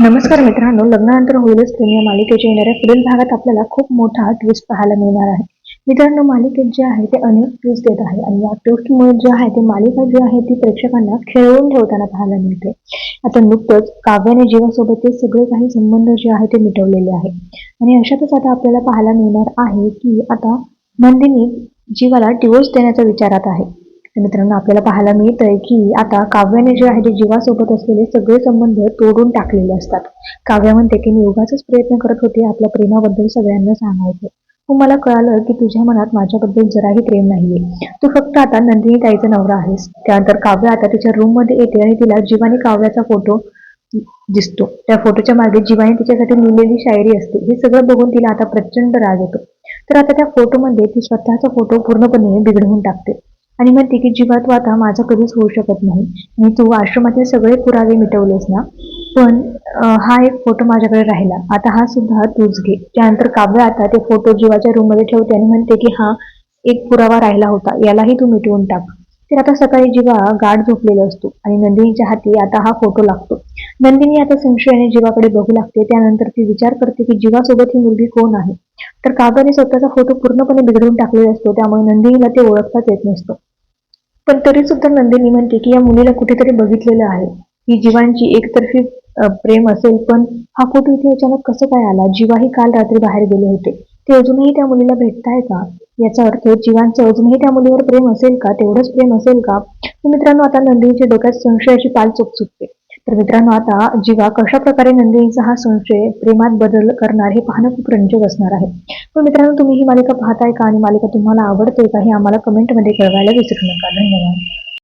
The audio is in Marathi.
नमस्कार मित्रांनो लग्नानंतर होईलच प्रेम या मालिकेच्या येणाऱ्या पुढील भागात आपल्याला खूप मोठा ट्विस्ट पाहायला मिळणार आहे. मित्रांनो मालिकेत जे आहे ते अनेक ट्विस्ट देत आहे आणि या ट्विस्टमुळे जे आहे ते मालिका जी आहे ती प्रेक्षकांना खेळवून ठेवताना पाहायला मिळते. आता नुकतंच काव्याने जीवासोबत ते सगळे काही संबंध जे आहे ते मिटवलेले आहे आणि अशातच आता आपल्याला पाहायला मिळणार आहे की आता नंदिनी जीवाला डिवोर्स देण्याचा विचारात आहे. मित्रांनो आपल्याला पाहायला मिळतंय की आता काव्याने जे आहे ते जीवासोबत असलेले सगळे संबंध तोडून टाकलेले असतात. काव्या म्हणते की मी उगाचच प्रयत्न करत होते आपल्या प्रेमाबद्दल सगळ्यांना सांगायचं. मग मला कळालं की तुझ्या मनात माझ्याबद्दल जराही प्रेम नाहीये. तू फक्त आता नंदिनी ताईचा नवरा आहेस. त्यानंतर काव्य आता तिच्या रूममध्ये येते आणि तिला जीवानी काव्याचा फोटो दिसतो. त्या फोटोच्या मागे जीवाने तिच्यासाठी लिहिलेली शायरी असते. हे सगळं बघून तिला आता प्रचंड राग येतो. तर आता त्या फोटोमध्ये ती स्वतःचा फोटो पूर्णपणे बिघडवून टाकते. आणि म्हणते की जीवा तू आता माझा कधीच होऊ शकत नाही. आणि तू आश्रमातील सगळे पुरावे मिटवलेस ना? पण हा एक फोटो माझ्याकडे राहिला. आता हा सुद्धा तूच घे. त्यानंतर काव्य आता ते फोटो जीवाच्या रूममध्ये ठेवते आणि म्हणते की हा एक पुरावा राहिला होता. यालाही तू मिटवून टाक. तर आता सकाळी जीवा गाठ झोपलेला असतो आणि नंदिनीच्या हाती आता हा फोटो लागतो. नंदिनी आता संशयाने जीवाकडे बघू लागते. त्यानंतर ती विचार करते की जीवासोबत ही मुलगी कोण आहे? तर काव्याने स्वतःचा फोटो पूर्णपणे बिघडवून टाकलेला असतो. त्यामुळे नंदिनीला ते ओळखताच येत नसतं. पण तरी सुद्धा नंदिनी म्हणते की या मुलीला कुठेतरी बघितलेलं आहे. ही जीवांची एकतर्फी प्रेम असेल पण हा फोटो इथे अचानक कसं काय आला? जीवाही काल रात्री बाहेर गेले होते. ते अजूनही त्या मुलीला भेटताय का? याचा अर्थ जीवांचं अजूनही त्या मुलीवर प्रेम असेल का? तेवढंच प्रेम असेल का? मित्रांनो आता नंदिनीच्या डोक्यात संशयाची पाल चुक सुटते. तर मित्रांनो आता जीवा कशा प्रकारे नंदिनीचा हा संशय प्रेमात बदल करणार हे पाहणं खूप रंजक असणार आहे. पण मित्रांनो तुम्ही ही मालिका पाहताय का आणि मालिका तुम्हाला आवडते का हे आम्हाला कमेंटमध्ये कळवायला विसरू नका. धन्यवाद.